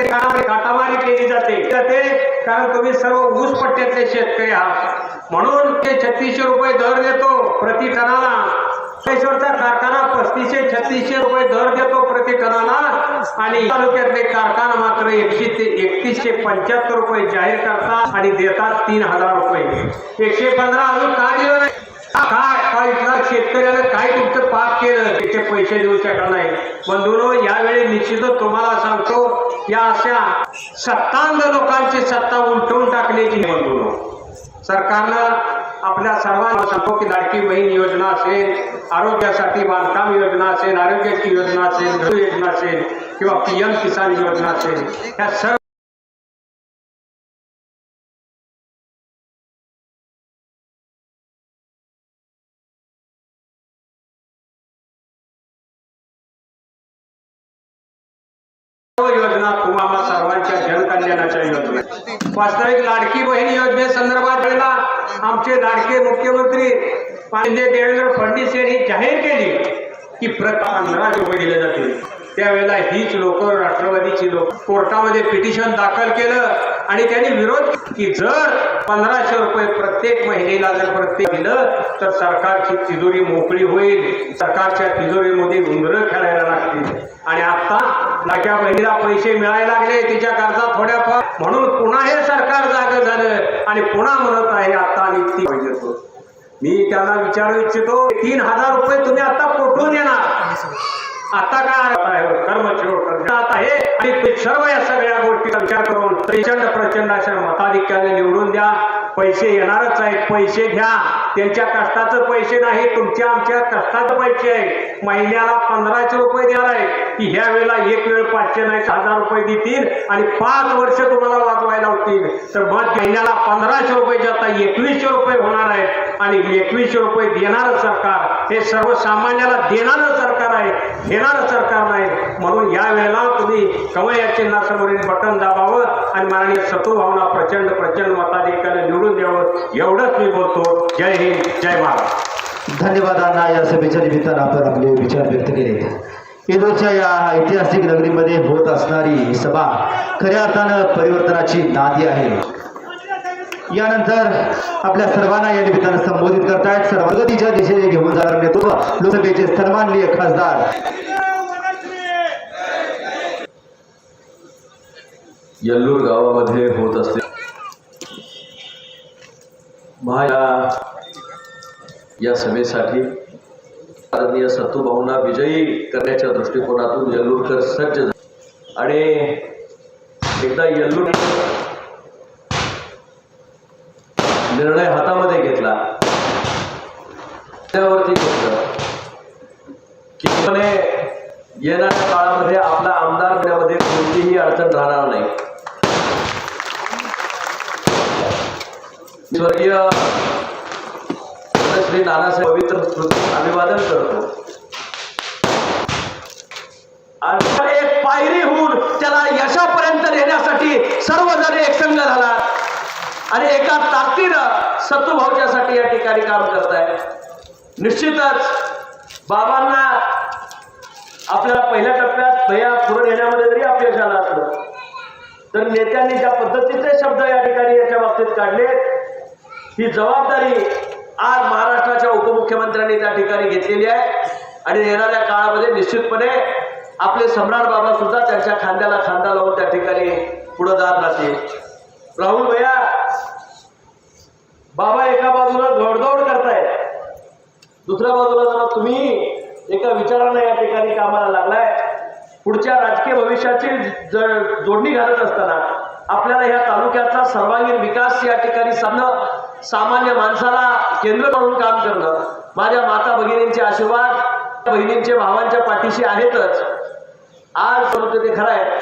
प्रत्येक गावामध्ये काटामारी केली जाते. जाते कारण तुम्ही सर्व ऊस पट्ट्यातले शेतकरी आहात. म्हणून ते छत्तीसशे रुपये दर देतो प्रति टनाला. सोमेश्वरचा कारखाना पस्तीसशे छत्तीसशे रुपये दर देतो प्रति टनाला. आणि तालुक्यातले कारखाना मात्र एकशे ते एकतीसशे पंच्याहत्तर रुपये जाहीर करतात आणि देतात तीन हजार रुपये. एकशे पंधरा अजून का दिलं नाही? काय काय इथला शेतकऱ्याला काय तुमचं पाप केलं? त्याचे पैसे देऊ शकणार नाही. बंधूनो यावेळी निश्चितच तुम्हाला सांगतो या अशा सत्तांध लोकांची सत्ता उलटवून टाकण्याची निवडणूक सरकारनं आपल्या सर्वांना सांगतो की लाडकी बहीण योजना असेल आरोग्यासाठी बांधकाम योजना असेल आरोग्याची योजना असेल घर योजना असेल किंवा पी एम किसान योजना असेल या सर्व योजना तुम्हाला सर्वांच्या जनकल्याणाच्या योजना वास्तविक लाडकी बहीण योजनेसंदर्भात वेळेला आमचे लाडके मुख्यमंत्री माननीय देवेंद्र फडणवीस यांनी जाहीर केली की प्रकार पंधरा रुपये दिले जातील त्यावेळेला हीच लोक राष्ट्रवादीची लोक कोर्टामध्ये पिटिशन दाखल केलं आणि त्यांनी विरोध की जर पंधराशे रुपये प्रत्येक महिलेला जर प्रत्येक दिलं तर सरकारची तिजोरी मोकळी होईल. सरकारच्या तिजोरीमध्ये उंदरं खेळायला लागतील. आणि आता लाट्या बहिणीला पैसे मिळायला लागले तिच्या गरजा थोड्याफार. म्हणून पुन्हा हे सरकार जाग झालं आणि पुन्हा म्हणत आहे आता आणि ती देतो मी त्यांना विचारू इच्छितो तीन हजार रुपये तुम्ही आता कुठून येणार? आता काय कर्म आता हे आणि ते सर्व या सगळ्या गोष्टीचा विचार करून प्रचंड प्रचंड अशा मताधिक्याने निवडून द्या. पैसे येणारच आहेत. पैसे घ्या. त्यांच्या कष्टाचं पैसे नाही तुमच्या आमच्या कष्टाचं पैसे आहे महिन्याला पंधराशे रुपये देणार आहे की ह्या वेळेला एक वेळ पाचशे नाही हजार रुपये देतील आणि पाच वर्ष तुम्हाला वाजवायला होतील तर मग महिन्याला पंधराशे रुपये जाता एकवीसशे रुपये होणार आहेत आणि एकवीसशे रुपये देणारं सरकार हे सर्वसामान्याला देणारं सरकार आहे घेणारं सरकार नाही. म्हणून या वेळेला तुम्ही कवयाचे नासमोरील बटन दाबावं आणि माननीय सत्वभावना प्रचंड प्रचंड मताधिकाने निवडून द्यावं. एवढंच मी बोलतो. जय हिंद जय महाराष्ट्र धन्यवाद अण्णा या सभेच्या निमित्तानं आपण आपले विचार व्यक्त केले. इंदोरच्या या ऐतिहासिक नगरीमध्ये होत असणारी ही सभा खऱ्या अर्थानं परिवर्तनाची नादी आहे. यानंतर आपल्या सर्वांना या निमित्तानं संबोधित करतायत. सर्वगतीच्या दिशेने घेऊन जाणार नेतृत्व लोकसभेचे सन्माननीय खासदार. यल्लूर गावामध्ये होत असते महाया या सभेसाठी आदरणीय सत्तूभावना विजयी करण्याच्या दृष्टिकोनातून येल्लूरकर सज्ज झाले. आणि एकदा येल्लूर निर्णय हातामध्ये घेतला. त्यावरती की येणाऱ्या काळामध्ये आपला आमदार होण्यामध्ये कोणतीही अडचण राहणार नाही. स्वर्गीय श्री नानासाहेब पवित्र स्मृती अभिवादन करतो. आणि एक पायरी होऊन त्याला यशापर्यंत नेण्यासाठी सर्वजण एकसंघ झाला. आणि एका ताकदीनं सत्तूभाऊच्यासाठी या ठिकाणी काम करताय. निश्चितच बाबांना आपल्याला पहिल्या टप्प्यात भया पुढे येण्यामध्ये जरी अपयश आलं असलं तर नेत्यांनी ज्या पद्धतीचे शब्द या ठिकाणी याच्या बाबतीत काढले ही जबाबदारी आज महाराष्ट्राच्या उपमुख्यमंत्र्यांनी त्या ठिकाणी घेतलेली आहे. आणि येणाऱ्या काळामध्ये निश्चितपणे आपले सम्राट बाबा सुद्धा त्यांच्या खांद्याला खांदा लावून त्या ठिकाणी पुढे जात राहतील. राहुल भैया बाबा एका बाजूला घोडदौड करतायत. दुसऱ्या बाजूला जरा तुम्ही एका विचारानं या ठिकाणी कामाला लागलाय. पुढच्या राजकीय भविष्याची ज- जोडणी घालत असताना आपल्याला ह्या तालुक्याचा सर्वांगीण विकास या ठिकाणी साधणं सामान्य माणसाला केंद्र म्हणून काम करणं. माझ्या माता भगिनींचे आशीर्वाद बहिणींचे भावांच्या पाठीशी आहेतच. आज बोलतो ते खरं आहे.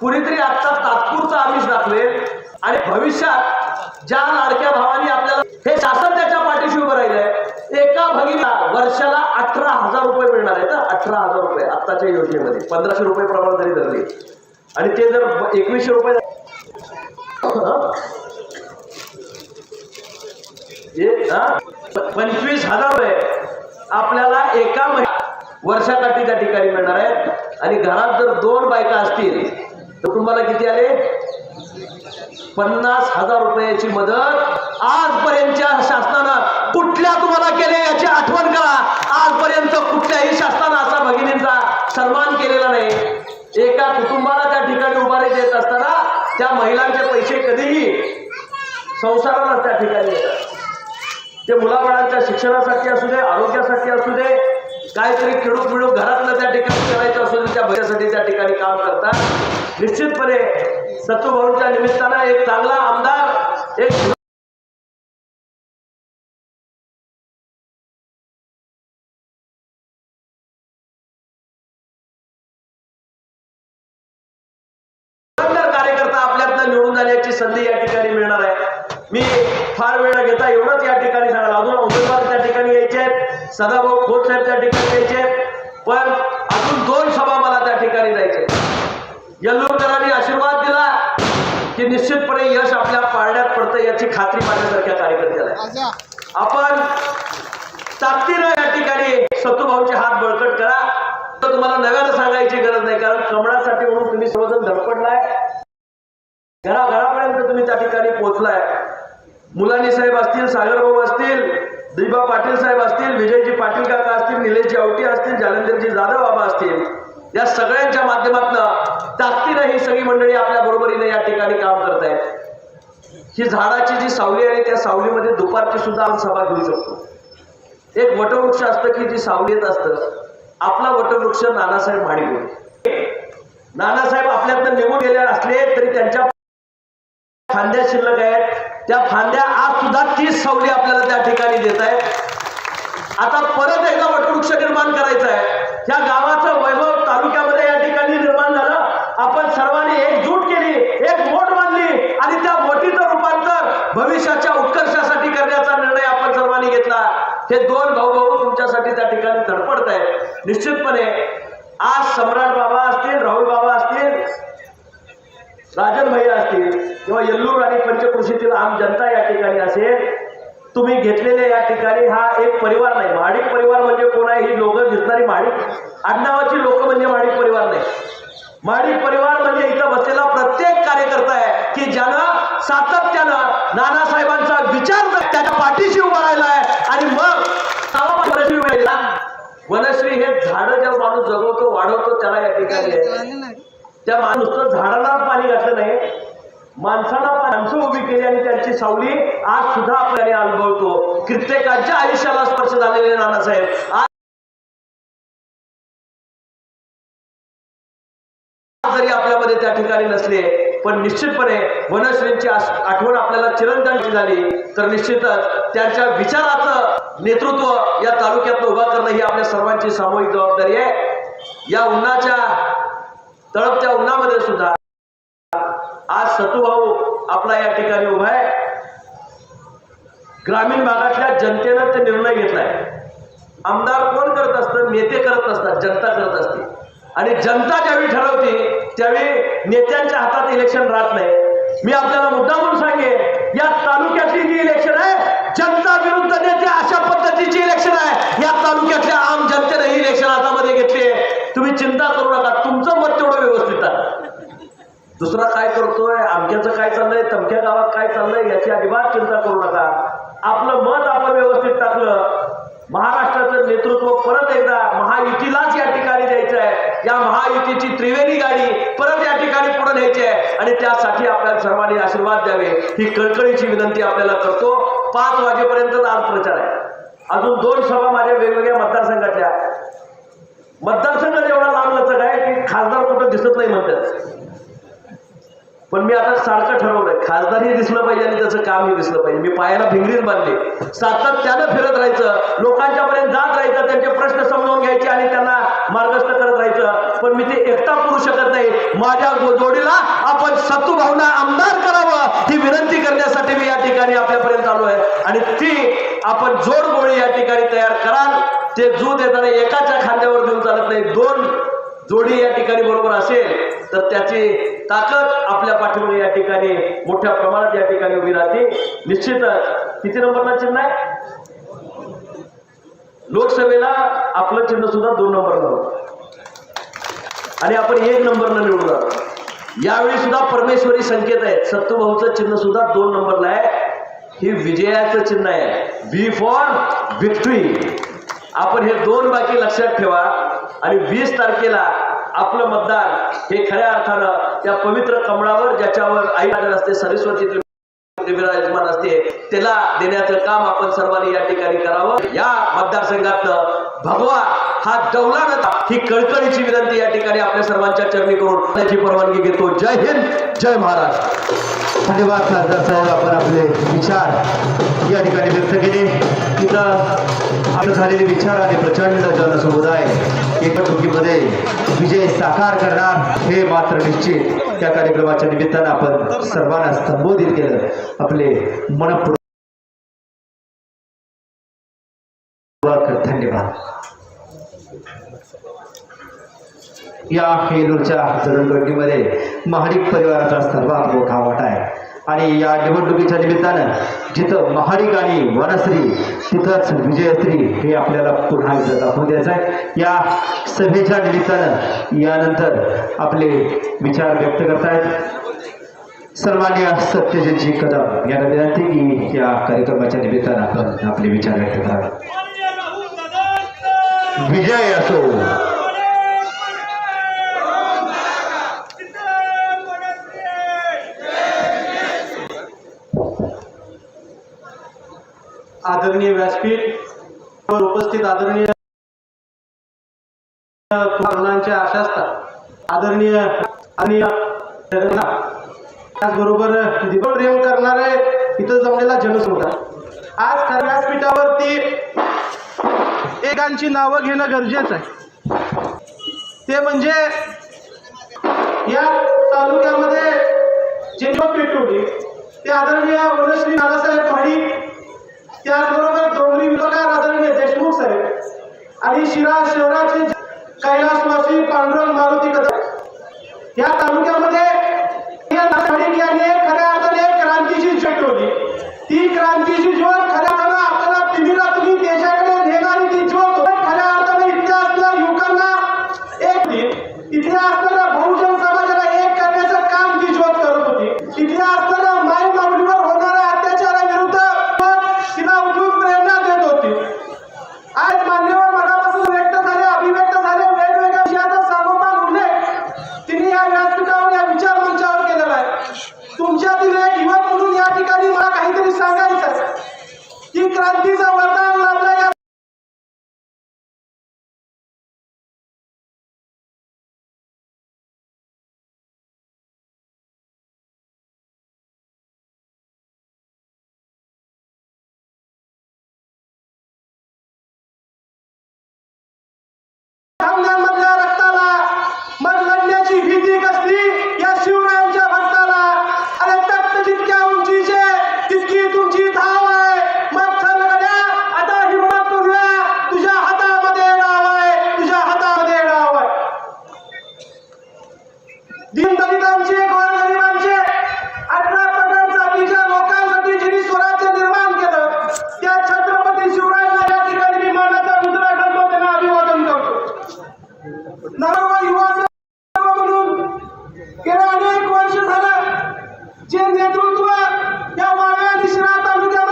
कुणीतरी आता तात्पुरतं आमिष दाखवेल आणि भविष्यात ज्या लाडक्या भावानी आपल्याला हे शासन त्याच्या पाठीशी उभं राहिलंय एका भगिनीला वर्षाला अठरा हजार रुपये मिळणार आहेत अठरा हजार रुपये आत्ताच्या योजनेमध्ये. पंधराशे रुपये प्रमाण जरी धरले. आणि ते जर एकवीसशे रुपये पंचवीस हजार रुपये. आपल्याला एका महिन्यात वर्षाकाठी त्या ठिकाणी मिळणार आहेत. आणि घरात जर दोन बायका असतील कुटुंबाला किती आले? पन्नास हजार रुपयाची मदत आजपर्यंतच्या शासनानं कुठल्या तुम्हाला केले याची आठवण करा. आजपर्यंत कुठल्याही शासनानं असा भगिनींचा सन्मान केलेला नाही. एका कुटुंबाला त्या ठिकाणी उभारी देत असताना त्या महिलांचे पैसे कधीही संसाराला त्या ठिकाणी येतात. ते मुलाबाळांच्या शिक्षणासाठी असू दे आरोग्यासाठी असू दे काहीतरी खेळूक मिळूक घरातलं त्या ठिकाणी करायचं असू दे त्या भयासाठी त्या ठिकाणी काम करतात. निश्चितपणे सत्तूभाऊंच्या निमित्तानं एक चांगला आमदार एक कार्यकर्ता आपल्यातनं निवडून जाण्याची संधी या ठिकाणी मिळते मी फार वेळ घेता एवढंच या ठिकाणी सांगणार अजून उमेदवार त्या ठिकाणी यायचे आहेत. सदाभाऊ खोत साहेब त्या ठिकाणी यायचे पण अजून दोन सभा मला त्या ठिकाणी जायचे यल्लूरकरांनी आशीर्वाद दिला की निश्चितपणे यश आपल्या पारड्यात पडतं याची खात्री माझ्यासारख्या कार्यकर्त्याला. आपण ताकदीनं या ठिकाणी सत्तूभाऊंचे हात बळकट करा तर तुम्हाला नव्यानं सांगायची गरज नाही कारण कमळासाठी म्हणून तुम्ही सर्वजण धडपडलाय घराघरापर्यंत तुम्ही त्या ठिकाणी पोहोचलाय मुलानी साहेब असतील सागरभाऊ असतील दिबा पाटील साहेब असतील विजयजी पाटील काका असतील निलेशजी आवटी असतील जालंधरजी जाधव बाबा असतील या सगळ्यांच्या माध्यमातून ताकदीनं ही सगळी मंडळी आपल्या बरोबरीने या ठिकाणी काम करत आहेत. ही झाडाची जी सावली आहे त्या सावलीमध्ये दुपारची सुद्धा आपण सभा घेऊ शकतो. एक वटवृक्ष असतं की जी सावलीत असतं आपला वटवृक्ष नानासाहेब माडिक नानासाहेब आपल्यातनं निघून गेले असले तरी त्यांच्या फांद्या शिल्लक आहेत. त्या फांद्या आज सुद्धा तीच सावली आपल्याला त्या ठिकाणी देत आहेत. आता परत एकदा वटवृक्ष निर्माण करायचं आहे या गावाचं वैभव तालुक्यामध्ये या ठिकाणी निर्माण झालं आपण सर्वांनी एकजूट केली एक मोठ बांधली आणि त्या मोठीचं रूपांतर भविष्याच्या उत्कर्षासाठी करण्याचा निर्णय आपण सर्वांनी घेतला हे दोन भाऊ भाऊ तुमच्यासाठी त्या ठिकाणी धडपडत आहे निश्चितपणे आज सम्राट बाबा असतील राहुल बाबा असतील राजन भैया असतील किंवा येल्लूर आणि पंचकृषीतील आम जनता या ठिकाणी असेल तुम्ही घेतलेले या ठिकाणी हा एक परिवार नाही. महाडिक परिवार म्हणजे कोण आहे ही लोक दिसणारी महाडिक. आडनावाची लोक म्हणजे महाडिक परिवार नाही. माडी परिवार म्हणजे इथं बसलेला प्रत्येक कार्यकर्ता आहे की ज्यानं सातत्यानं नानासाहेबांचा विचार त्याच्या पाठीशी उभा राहिला आहे आणि मग वनश्री वनश्री हे झाडं ज्या माणूस जगवतो वाढवतो त्याला या ठिकाणी त्या माणूस झाडाला पाणी घातलं नाही माणसाला माणसं उभी केली आणि त्यांची सावली आज सुद्धा आपल्याला अनुभवतो. कित्येकांच्या आयुष्याला स्पर्श झालेले नानासाहेब. आज आपल्यामध्ये नसले पण निश्चितपणे वनश्रींची आठवण आपल्याला चिरंतनची झाली. तर निश्चितच त्यांच्या विचाराचं नेतृत्व या तालुक्यात उभा करणं ही आपल्या सर्वांची सामूहिक जबाबदारी आहे. या उन्हाच्या तळपत्या उन्हामध्ये सुद्धा आज सतुभाऊ आपला या ठिकाणी उभा आहे. ग्रामीण भागातल्या जनतेनं ते निर्णय घेतलाय. आमदार कोण करत असतं? नेते करत नसतात जनता करत असते. आणि जनता ज्यावेळी ठरवते त्यावेळी नेत्यांच्या हातात इलेक्शन राहत नाही मी आपल्याला मुद्दा म्हणून सांगेन या तालुक्यातली जी इलेक्शन आहे जनता विरुद्ध नेते अशा पद्धतीची इलेक्शन आहे. या तालुक्यातल्या आम जनतेने ही इलेक्शन हातामध्ये घेतली तुम्ही चिंता करू नका तुमचं मत तेवढं व्यवस्थित आहे. दुसरा काय करतोय? आमच्याचं काय चाललंय? तमक्या गावात काय चाललंय? याची अजिबात चिंता करू नका. आपलं मत आपण व्यवस्थित टाकलं. महाराष्ट्राचं नेतृत्व परत एकदा महायुतीलाच या ठिकाणी द्यायचं आहे या महायुतीची त्रिवेणी गाडी परत या ठिकाणी पुढे न्यायचे आहे. आणि त्यासाठी आपल्याला सर्वांनी आशीर्वाद द्यावे. ही कळकळीची विनंती आपल्याला करतो. पाच वाजेपर्यंत आज प्रचार आहे. अजून दोन सभा माझ्या वेगवेगळ्या मतदारसंघातल्या. मतदारसंघ एवढा लांब लचक आहे की खासदार कुठं दिसत नाही म्हणतात. पण मी आता सारखं ठरवलंय. खासदारही दिसलं पाहिजे आणि त्याचं कामही दिसलं पाहिजे. मी पायाला भिंगरीत बांधली. सातत्यानं फिरत राहायचं. लोकांच्या पर्यंत जात राहायचं. त्यांचे प्रश्न समजावून घ्यायचे आणि त्यांना मार्गस्थ करत राहायचं पण मी ते एकटा करू शकत नाही माझ्या जोडीला आपण सत्तू भावना आमदार करावं ही विनंती करण्यासाठी मी या ठिकाणी आपल्यापर्यंत आलो आहे. आणि ती आपण जोड गोळी या ठिकाणी तयार कराल. ते जू देताना एकाच्या खांद्यावर देऊन चालत नाही. दोन जोडी या ठिकाणी बरोबर असेल तर त्याची ताकद आपल्या पाठीमध्ये या ठिकाणी मोठ्या प्रमाणात या ठिकाणी उभी राहते. निश्चितच किती नंबरला चिन्ह आहे? लोकसभेला आपलं चिन्ह सुद्धा दोन नंबरला होतं. आणि आपण एक नंबरनं निवडून आलो यावेळी सुद्धा परमेश्वरी संकेत आहे सत्तूभाऊचं चिन्ह सुद्धा दोन नंबरला आहे. हे विजयाचं चिन्ह आहे. व्ही फॉर विक्ट्री आपण हे दोन बाकी लक्षात ठेवा. आणि वीस तारखेला आपलं मतदान हे खऱ्या अर्थानं त्या पवित्र कमळावर ज्याच्यावर आई असते सरस्वती विराजमान असते त्याला देण्याचं काम आपण सर्वांनी या ठिकाणी करावं. या मतदारसंघातलं भगवा हा डौलानं ही कळकळीची विनंती या ठिकाणी आपल्या सर्वांच्या चरणी करून त्याची परवानगी घेतो. जय हिंद जय महाराष्ट्र. धन्यवाद खासदार साहेब. आपण आपले विचार या ठिकाणी व्यक्त केले. तिथं आपलं झालेले विचार आणि प्रचंड जनसमुदाय एकत्रुकीमध्ये विजय साकार करणार हे मात्र निश्चित. त्या कार्यक्रमाच्या निमित्तानं आपण सर्वांना संबोधित केलं. आपले मनपूर्वक या हेलूरच्या जडणघडणीमध्ये महाडिक परिवाराचा सर्वात मोठा वाटा आहे. आणि या निवडणुकीच्या निमित्तानं जिथं महाडिक आणि वनश्री तिथंच विजयश्री हे आपल्याला पुन्हा एकदा दाखवून द्यायचं आहे. या सभेच्या निमित्तानं यानंतर आपले विचार व्यक्त करतायत. सर्वांनी सत्यजितजी कदम यांना विनंती की या कार्यक्रमाच्या निमित्तानं आपण आपले विचार व्यक्त करावे. विजय असो. आदरणीय व्यासपीठ वर उपस्थित आदरणीय आशा असतात आदरणीय आणि त्याचबरोबर दीपप्रेम करणारे इथं जमलेला जनसमुदाय. आज व्यासपीठावरती एकांची नावं घेणं गरजेचं आहे. ते म्हणजे या तालुक्यामध्ये जे पेटवली ते आदरणीय वनश्री नानासाहेब पाडी त्याचबरोबर डोंगरी विभागात आदरणीय देशमुख साहेब आणि शिरा शहराचे कैलासवासी पांडुरंग मारुती